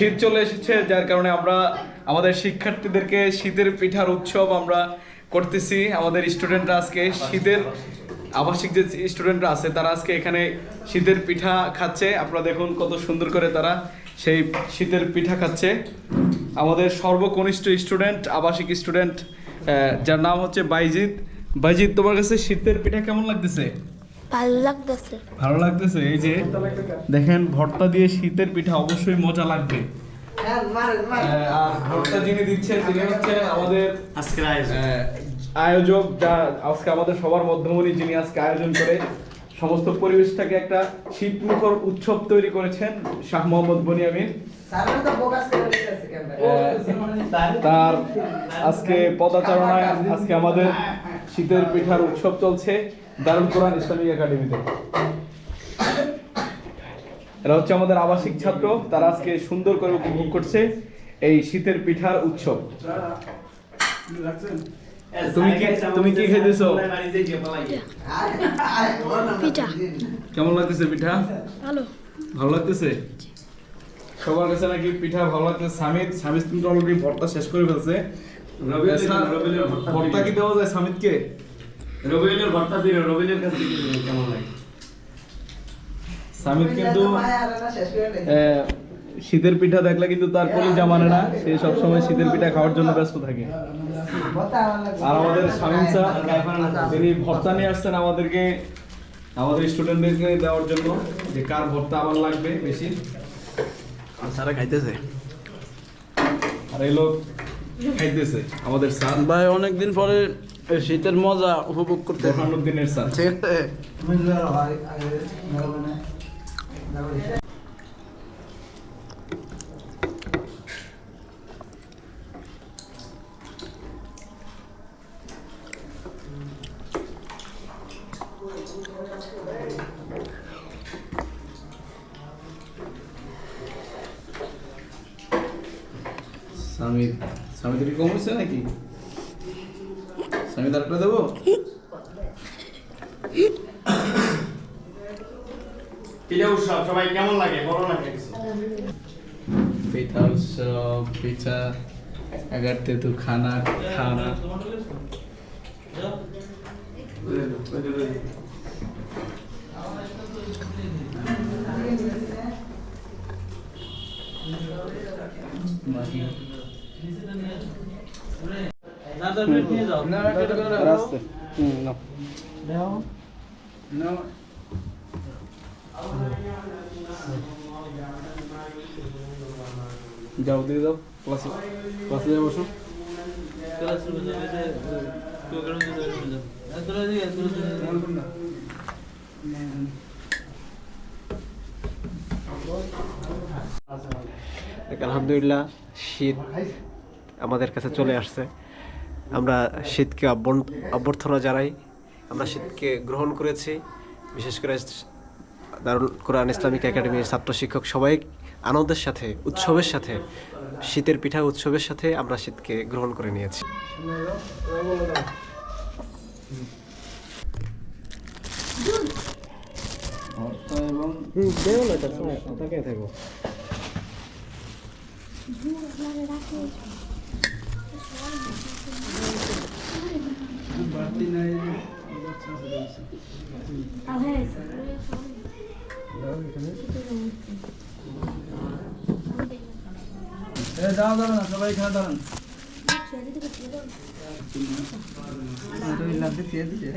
শীত চলে এসেছে, যার কারণে আমরা আমাদের শিক্ষার্থীদেরকে শীতের পিঠার উৎসব আমরা করতেছি। আমাদের স্টুডেন্টরা আজকে শীতের আবাসিক যে স্টুডেন্টরা আছে, তারা আজকে এখানে শীতের পিঠা খাচ্ছে। আপনারা দেখুন কত সুন্দর করে তারা সেই শীতের পিঠা খাচ্ছে। আমাদের সর্বকনিষ্ঠ স্টুডেন্ট, আবাসিক স্টুডেন্ট যার নাম হচ্ছে বাইজিৎ। বাইজিৎ, তোমার কাছে শীতের পিঠা কেমন লাগতেছে? ভালো লাগতেছে। ভালো লাগতেছে এই যে দেখেন ভর্তা দিয়ে শীতের পিঠা অবশ্যই মজা লাগবে। আর ভর্তা যিনি দিচ্ছেন তিনি আমাদের আজকের আয়োজক। যা আজকে আমাদের সবার মধ্যমণি যিনি আজকে আয়োজন করে সমস্ত পরিবেশটাকে একটা শীতমুখর উৎসব তৈরি করেছেন শাহ মোহাম্মদ বনিয়ামিন তার আজকে পদাচারণায় আজকে আমাদের শীতের পিঠার উৎসব চলছে। দারুল কোরআন ইসলামিক একাডেমিতে। এরা হচ্ছে আমাদের আবাসিক ছাত্র তারা আজকে সুন্দর করে উপভোগ করছে এই শীতের পিঠার উৎসব। তুমি কি তুমি কি পিঠা। কেমন লাগতেছে পিঠা? ভালো। ভালো লাগতেছে? সবার কাছে নাকি পিঠা ভালো লাগতেছে। সামিদ সামিদ কিন্তু অলরেডি ভর্তা শেষ করে ফেলছে। স্যার, ভর্তা কি দেওয়া যায় সামিদকে? রবিউলের ভর্তা দিল রবিউলের কাছে কি কেমন লাগে? সামিদ কিন্তু শীতের পিঠা দেখলে কিন্তু তার কলিজা জামানে না সে সবসময় শীতের পিঠা খাওয়ার জন্য ব্যস্ত থাকে। আর আমাদের শামীম স্যার তিনি ভর্তা নিয়ে আসছেন আমাদেরকে আমাদের স্টুডেন্টদেরকে দেওয়ার জন্য যে কার ভর্তা আবার লাগবে বেশি। সারা খাইতেছে। আর এই লোক খাইতেছে আমাদের স্যার। ভাই অনেকদিন পরে শীতের মজা উপভোগ করতে স্যার। ঠিক আছে। কম হচ্ছে নাকি? আমি তারপরে দেবো? সবাই কেমন লাগে? বলো না পিঠা উৎসব পিঠা খানা খানা। যাও দিয়ে দাও ক্লাসে ক্লাসে যাও বসো আলহামদুলিল্লাহ শীত আমাদের কাছে চলে আসছে। আমরা শীতকে অভ্যর্থনা জানাই। আমরা শীতকে গ্রহণ করেছি। বিশেষ করে দারুল কোরআন ইসলামিক একাডেমির ছাত্র শিক্ষক সবাই আনন্দের সাথে, উৎসবের সাথে, শীতের পিঠা উৎসবের সাথে আমরা শীতকে গ্রহণ করে নিয়েছি। থাকো বাড়তি নাই এ দাও দাও না সবাই এখানে দাঁড়ান। দিতে